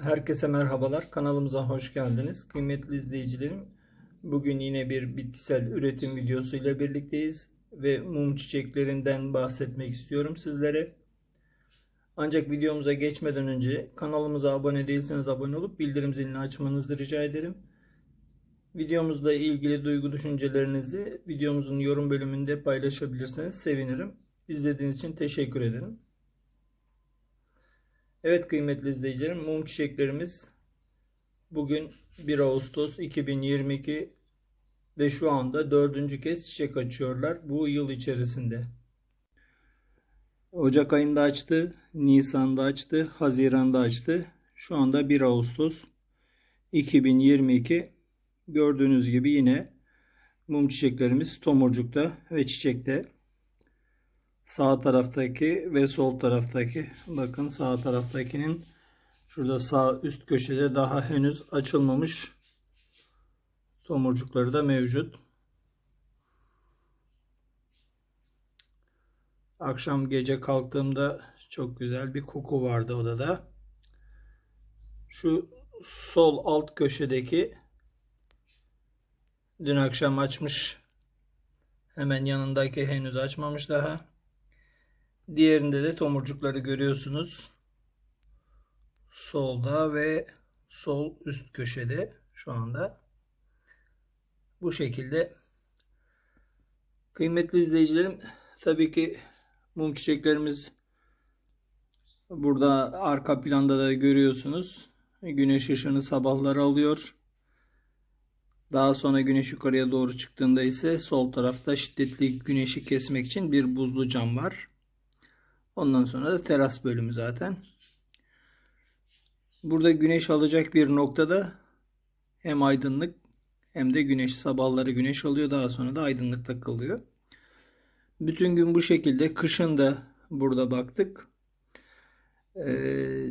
Herkese merhabalar. Kanalımıza hoş geldiniz. Kıymetli izleyicilerim, bugün yine bir bitkisel üretim videosu ile birlikteyiz ve mum çiçeklerinden bahsetmek istiyorum sizlere. Ancak videomuza geçmeden önce kanalımıza abone değilseniz abone olup bildirim zilini açmanızı rica ederim. Videomuzla ilgili duygu düşüncelerinizi videomuzun yorum bölümünde paylaşabilirseniz sevinirim. İzlediğiniz için teşekkür ederim. Evet kıymetli izleyicilerim mum çiçeklerimiz bugün 1 Ağustos 2022 ve şu anda dördüncü kez çiçek açıyorlar bu yıl içerisinde. Ocak ayında açtı, Nisan'da açtı, Haziran'da açtı. Şu anda 1 Ağustos 2022 gördüğünüz gibi yine mum çiçeklerimiz tomurcukta ve çiçekte. Sağ taraftaki ve sol taraftaki bakın sağ taraftakinin şurada sağ üst köşede daha henüz açılmamış tomurcukları da mevcut. Akşam gece kalktığımda çok güzel bir koku vardı odada. Şu sol alt köşedeki dün akşam açmış. Hemen yanındaki henüz açmamış daha. Diğerinde de tomurcukları görüyorsunuz. Solda ve sol üst köşede şu anda. Bu şekilde. Kıymetli izleyicilerim tabii ki mum çiçeklerimiz burada arka planda da görüyorsunuz. Güneş ışığını sabahları alıyor. Daha sonra güneş yukarıya doğru çıktığında ise sol tarafta şiddetli güneşi kesmek için bir buzlu cam var. Ondan sonra da teras bölümü zaten. Burada güneş alacak bir noktada hem aydınlık hem de güneş sabahları güneş alıyor daha sonra da aydınlık takılıyor. Bütün gün bu şekilde kışın da burada baktık. Ee,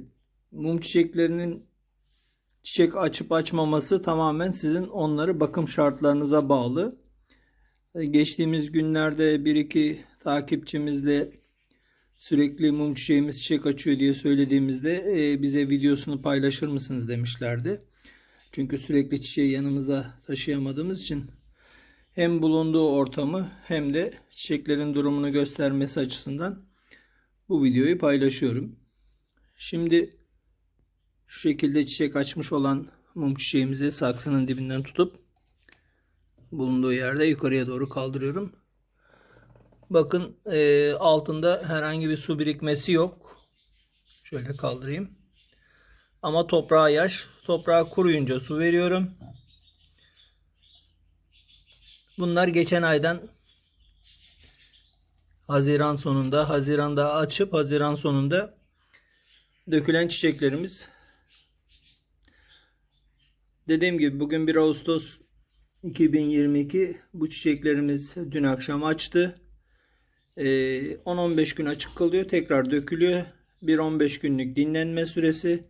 mum çiçeklerinin çiçek açıp açmaması tamamen sizin onları bakım şartlarınıza bağlı. Ee, geçtiğimiz günlerde bir iki takipçimizle sürekli mum çiçeğimiz çiçek açıyor diye söylediğimizde e, bize videosunu paylaşır mısınız demişlerdi. Çünkü sürekli çiçeği yanımızda taşıyamadığımız için hem bulunduğu ortamı hem de çiçeklerin durumunu göstermesi açısından bu videoyu paylaşıyorum. Şimdi şu şekilde çiçek açmış olan mum çiçeğimizi saksının dibinden tutup bulunduğu yerde yukarıya doğru kaldırıyorum. Bakın e, altında herhangi bir su birikmesi yok. Şöyle kaldırayım. Ama toprağa yaş. Toprağa kuruyunca su veriyorum. Bunlar geçen aydan Haziran sonunda, Haziran'da açıp Haziran sonunda dökülen çiçeklerimiz. Dediğim gibi bugün 1 Ağustos 2022 bu çiçeklerimiz dün akşam açtı. 10-15 gün açık kalıyor. Tekrar dökülüyor. Bir 15 günlük dinlenme süresi.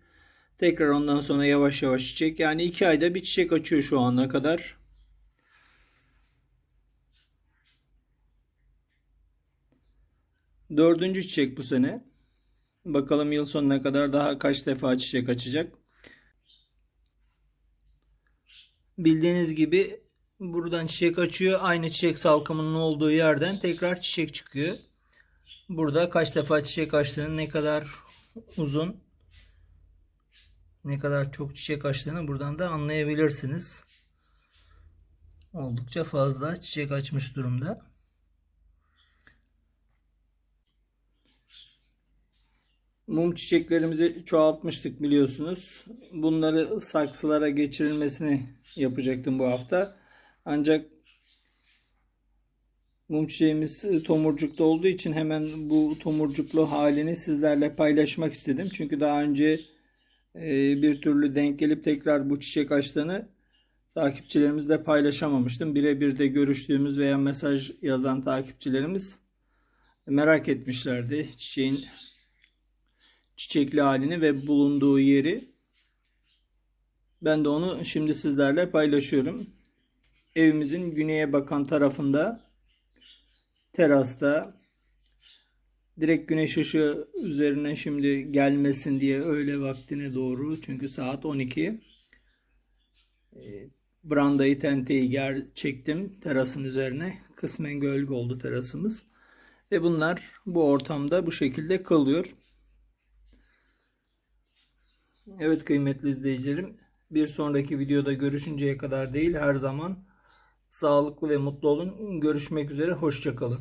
Tekrar ondan sonra yavaş yavaş çiçek. Yani 2 ayda bir çiçek açıyor şu ana kadar. Dördüncü çiçek bu sene. Bakalım yıl sonuna kadar daha kaç defa çiçek açacak. Bildiğiniz gibi buradan çiçek açıyor. Aynı çiçek salkımının olduğu yerden tekrar çiçek çıkıyor. Burada kaç defa çiçek açtığını, ne kadar uzun, ne kadar çok çiçek açtığını buradan da anlayabilirsiniz. Oldukça fazla çiçek açmış durumda. Mum çiçeklerimizi çoğaltmıştık biliyorsunuz. Bunları saksılara geçirilmesini yapacaktım bu hafta. Ancak mum çiçeğimiz tomurcukta olduğu için hemen bu tomurcuklu halini sizlerle paylaşmak istedim. Çünkü daha önce e, bir türlü denk gelip tekrar bu çiçek açtığını takipçilerimizle paylaşamamıştım. Birebir de görüştüğümüz veya mesaj yazan takipçilerimiz merak etmişlerdi çiçeğin çiçekli halini ve bulunduğu yeri. Ben de onu şimdi sizlerle paylaşıyorum. Evimizin güneye bakan tarafında terasta Direkt güneş ışığı üzerine şimdi gelmesin diye öğle vaktine doğru çünkü saat 12. E, brandayı tenteyi ger çektim terasın üzerine. Kısmen gölge oldu terasımız. Ve bunlar bu ortamda bu şekilde kalıyor. Evet kıymetli izleyicilerim. Bir sonraki videoda görüşünceye kadar değil her zaman sağlıklı ve mutlu olun. Görüşmek üzere. Hoşçakalın.